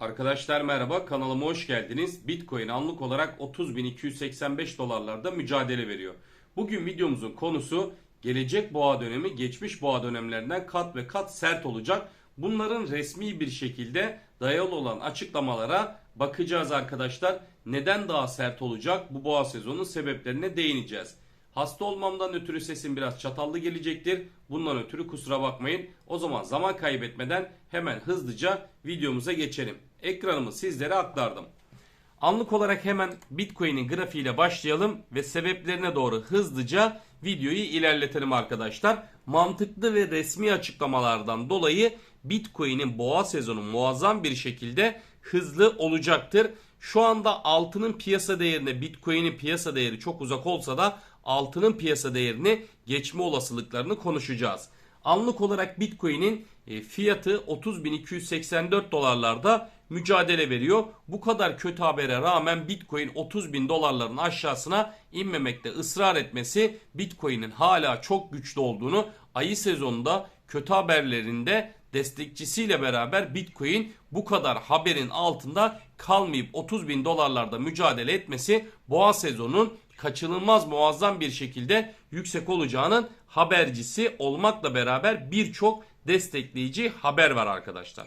Arkadaşlar merhaba kanalıma hoş geldiniz. Bitcoin anlık olarak 30.285 dolarlarda mücadele veriyor. Bugün videomuzun konusu gelecek boğa dönemi geçmiş boğa dönemlerinden kat ve kat sert olacak. Bunların resmi bir şekilde dayalı olan açıklamalara bakacağız arkadaşlar. Neden daha sert olacak bu boğa sezonunun sebeplerine değineceğiz. Hasta olmamdan ötürü sesim biraz çatallı gelecektir. Bundan ötürü kusura bakmayın. O zaman zaman kaybetmeden hemen hızlıca videomuza geçelim. Ekranımı sizlere aktardım. Anlık olarak hemen Bitcoin'in grafiğiyle başlayalım ve sebeplerine doğru hızlıca videoyu ilerletelim arkadaşlar. Mantıklı ve resmi açıklamalardan dolayı Bitcoin'in boğa sezonu muazzam bir şekilde hızlı olacaktır. Şu anda altının piyasa değerine Bitcoin'in piyasa değeri çok uzak olsa da altının piyasa değerini geçme olasılıklarını konuşacağız. Anlık olarak Bitcoin'in e, fiyatı 30.284 dolarlarda mücadele veriyor. Bu kadar kötü habere rağmen Bitcoin 30.000 dolarların aşağısına inmemekte ısrar etmesi Bitcoin'in hala çok güçlü olduğunu ayı sezonunda kötü haberlerinde destekçisiyle beraber Bitcoin bu kadar haberin altında kalmayıp 30 bin dolarlarda mücadele etmesi boğa sezonun kaçınılmaz muazzam bir şekilde yüksek olacağının habercisi olmakla beraber birçok destekleyici haber var arkadaşlar.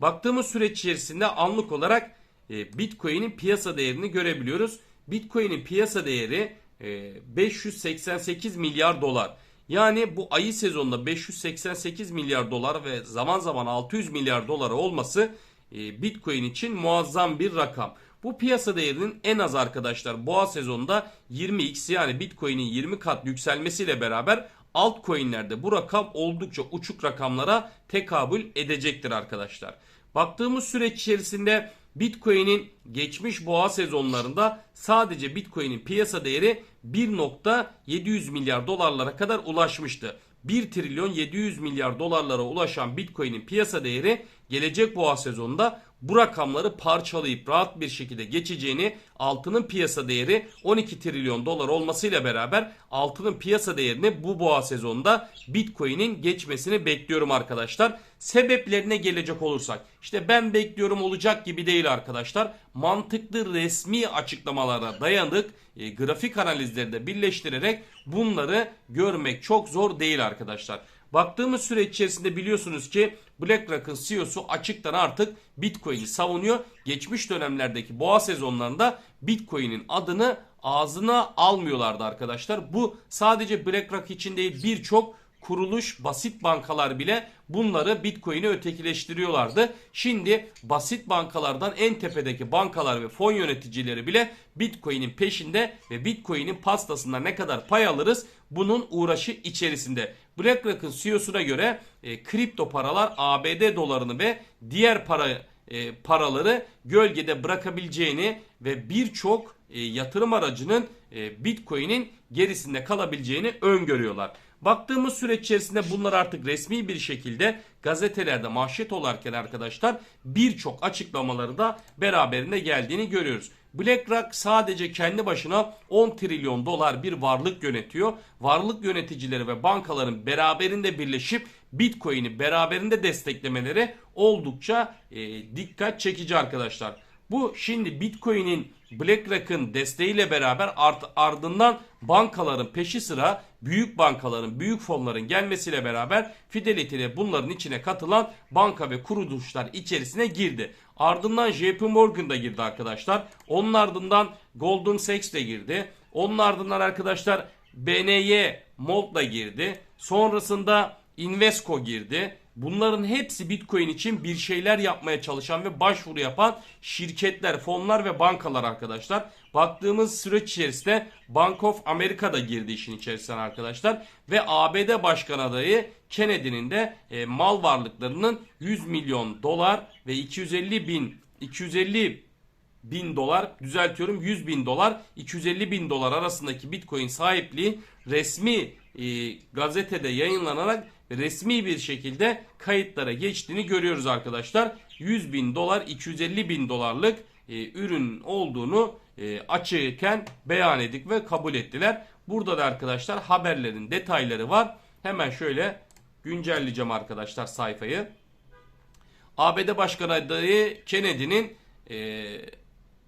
Baktığımız süreç içerisinde anlık olarak e, Bitcoin'in piyasa değerini görebiliyoruz. Bitcoin'in piyasa değeri e, 588 milyar dolar. Yani bu ayı sezonunda 588 milyar dolar ve zaman zaman 600 milyar doları olması e, Bitcoin için muazzam bir rakam. Bu piyasa değerinin en az arkadaşlar boğa sezonunda 20x yani Bitcoin'in 20 kat yükselmesiyle beraber altcoin'lerde bu rakam oldukça uçuk rakamlara tekabül edecektir arkadaşlar. Baktığımız süreç içerisinde Bitcoin'in geçmiş boğa sezonlarında sadece Bitcoin'in piyasa değeri 1.700 milyar dolarlara kadar ulaşmıştı. 1 trilyon 700 milyar dolarlara ulaşan Bitcoin'in piyasa değeri gelecek boğa sezonunda bu rakamları parçalayıp rahat bir şekilde geçeceğini altının piyasa değeri 12 trilyon dolar olmasıyla beraber altının piyasa değerini bu boğa sezonunda Bitcoin'in geçmesini bekliyorum arkadaşlar. Sebeplerine gelecek olursak işte ben bekliyorum olacak gibi değil arkadaşlar. Mantıklı resmi açıklamalara dayanık e, grafik analizleri de birleştirerek bunları görmek çok zor değil arkadaşlar. Baktığımız süre içerisinde biliyorsunuz ki BlackRock'ın CEO'su açıktan artık Bitcoin'i savunuyor. Geçmiş dönemlerdeki boğa sezonlarında Bitcoin'in adını ağzına almıyorlardı arkadaşlar. Bu sadece BlackRock için değil birçok kuruluş basit bankalar bile bunları Bitcoin'i ötekileştiriyorlardı. Şimdi basit bankalardan en tepedeki bankalar ve fon yöneticileri bile Bitcoin'in peşinde ve Bitcoin'in pastasında ne kadar pay alırız bunun uğraşı içerisinde. BlackRock'ın CEO'suna göre e, kripto paralar ABD dolarını ve diğer para e, paraları gölgede bırakabileceğini ve birçok e, yatırım aracının e, Bitcoin'in gerisinde kalabileceğini öngörüyorlar. Baktığımız süreç içerisinde bunlar artık resmi bir şekilde gazetelerde manşet olarken arkadaşlar birçok açıklamaları da beraberinde geldiğini görüyoruz. BlackRock sadece kendi başına 10 trilyon dolar bir varlık yönetiyor. Varlık yöneticileri ve bankaların beraberinde birleşip Bitcoin'i beraberinde desteklemeleri oldukça e, dikkat çekici arkadaşlar. Bu şimdi Bitcoin'in BlackRock'ın desteğiyle beraber art, ardından bankaların peşi sıra büyük bankaların, büyük fonların gelmesiyle beraber Fidelity de bunların içine katılan banka ve kuruluşlar içerisine girdi. Ardından JP Morgan da girdi arkadaşlar. Onun ardından Goldman Sachs de girdi. Onun ardından arkadaşlar BNY Molt da girdi. Sonrasında Invesco girdi. Bunların hepsi Bitcoin için bir şeyler yapmaya çalışan ve başvuru yapan şirketler, fonlar ve bankalar arkadaşlar. Baktığımız süreç içerisinde Bank of America da girdi işin içerisine arkadaşlar. Ve ABD Başkan adayı Kennedy'nin de e, mal varlıklarının 100 milyon dolar ve 250 bin 250 bin dolar düzeltiyorum 100 bin dolar 250 bin dolar arasındaki bitcoin sahipliği resmi e, gazetede yayınlanarak resmi bir şekilde kayıtlara geçtiğini görüyoruz arkadaşlar. 100 bin dolar 250 bin dolarlık e, ürün olduğunu e, açıkken beyan ettik ve kabul ettiler. Burada da arkadaşlar haberlerin detayları var. Hemen şöyle güncelleyeceğim arkadaşlar sayfayı. ABD Başkan adayı Kennedy'nin e,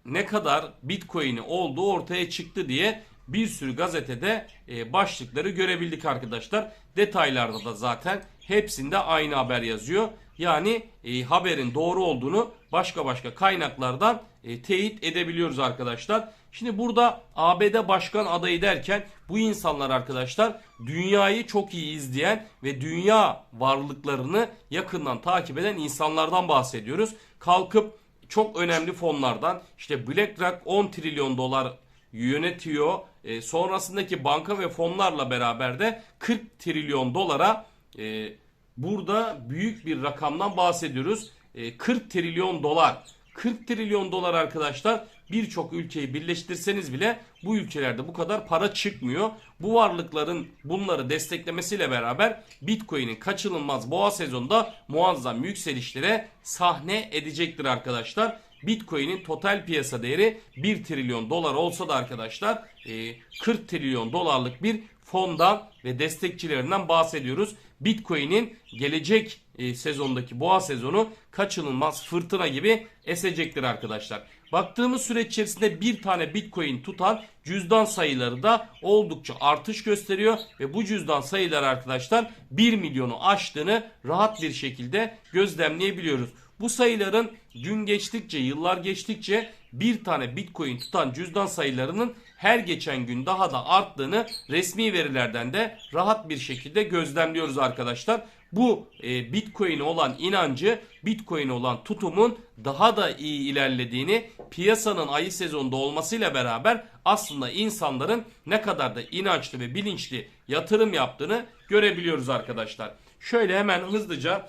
ne kadar Bitcoin'i olduğu ortaya çıktı diye bir sürü gazetede e, başlıkları görebildik arkadaşlar. Detaylarda da zaten hepsinde aynı haber yazıyor. Yani e, haberin doğru olduğunu başka başka kaynaklardan e, teyit edebiliyoruz arkadaşlar. Şimdi burada ABD başkan adayı derken bu insanlar arkadaşlar dünyayı çok iyi izleyen ve dünya varlıklarını yakından takip eden insanlardan bahsediyoruz. Kalkıp çok önemli fonlardan işte BlackRock 10 trilyon dolar yönetiyor. E, sonrasındaki banka ve fonlarla beraber de 40 trilyon dolara e, burada büyük bir rakamdan bahsediyoruz. E, 40 trilyon dolar. 40 trilyon dolar arkadaşlar birçok ülkeyi birleştirseniz bile bu ülkelerde bu kadar para çıkmıyor. Bu varlıkların bunları desteklemesiyle beraber Bitcoin'in kaçınılmaz boğa sezonunda muazzam yükselişlere sahne edecektir arkadaşlar. Bitcoin'in total piyasa değeri 1 trilyon dolar olsa da arkadaşlar e, 40 trilyon dolarlık bir fondan ve destekçilerinden bahsediyoruz. Bitcoin'in gelecek e, sezondaki boğa sezonu kaçınılmaz fırtına gibi esecektir arkadaşlar. Baktığımız süreç içerisinde bir tane Bitcoin tutan cüzdan sayıları da oldukça artış gösteriyor ve bu cüzdan sayıları arkadaşlar 1 milyonu aştığını rahat bir şekilde gözlemleyebiliyoruz. Bu sayıların gün geçtikçe, yıllar geçtikçe bir tane Bitcoin tutan cüzdan sayılarının her geçen gün daha da arttığını resmi verilerden de rahat bir şekilde gözlemliyoruz arkadaşlar. Bu e, Bitcoin'e olan inancı, Bitcoin'e olan tutumun daha da iyi ilerlediğini piyasanın ayı sezonunda olmasıyla beraber aslında insanların ne kadar da inançlı ve bilinçli yatırım yaptığını görebiliyoruz arkadaşlar. Şöyle hemen hızlıca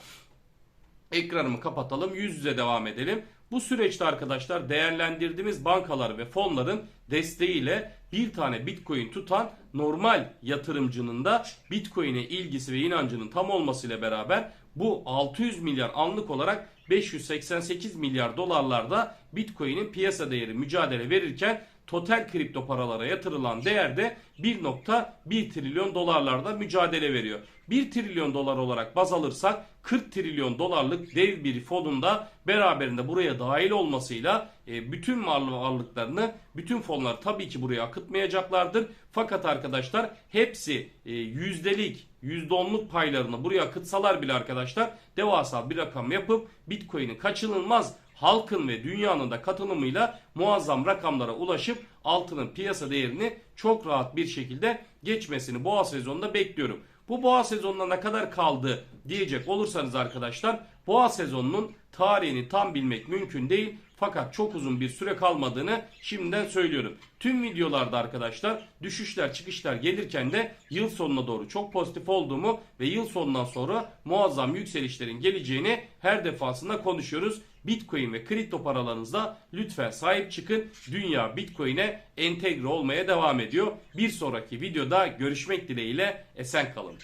ekranımı kapatalım. Yüz yüze devam edelim. Bu süreçte arkadaşlar değerlendirdiğimiz bankalar ve fonların desteğiyle bir tane Bitcoin tutan normal yatırımcının da Bitcoin'e ilgisi ve inancının tam olmasıyla beraber bu 600 milyar anlık olarak 588 milyar dolarlarda Bitcoin'in piyasa değeri mücadele verirken total kripto paralara yatırılan değer de 1.1 trilyon dolarlarda mücadele veriyor. 1 trilyon dolar olarak baz alırsak 40 trilyon dolarlık dev bir fonunda beraberinde buraya dahil olmasıyla e, bütün varlıklarını, bütün fonlar tabii ki buraya akıtmayacaklardır. Fakat arkadaşlar hepsi e, yüzdelik, yüzde onluk paylarını buraya akıtsalar bile arkadaşlar devasa bir rakam yapıp Bitcoin'in kaçınılmaz halkın ve dünyanın da katılımıyla muazzam rakamlara ulaşıp altının piyasa değerini çok rahat bir şekilde geçmesini boğa sezonunda bekliyorum. Bu boğa sezonuna ne kadar kaldı diyecek olursanız arkadaşlar boğa sezonunun tarihini tam bilmek mümkün değil. Fakat çok uzun bir süre kalmadığını şimdiden söylüyorum. Tüm videolarda arkadaşlar düşüşler çıkışlar gelirken de yıl sonuna doğru çok pozitif olduğumu ve yıl sonundan sonra muazzam yükselişlerin geleceğini her defasında konuşuyoruz. Bitcoin ve kripto paralarınızda lütfen sahip çıkın. Dünya Bitcoin'e entegre olmaya devam ediyor. Bir sonraki videoda görüşmek dileğiyle esen kalın.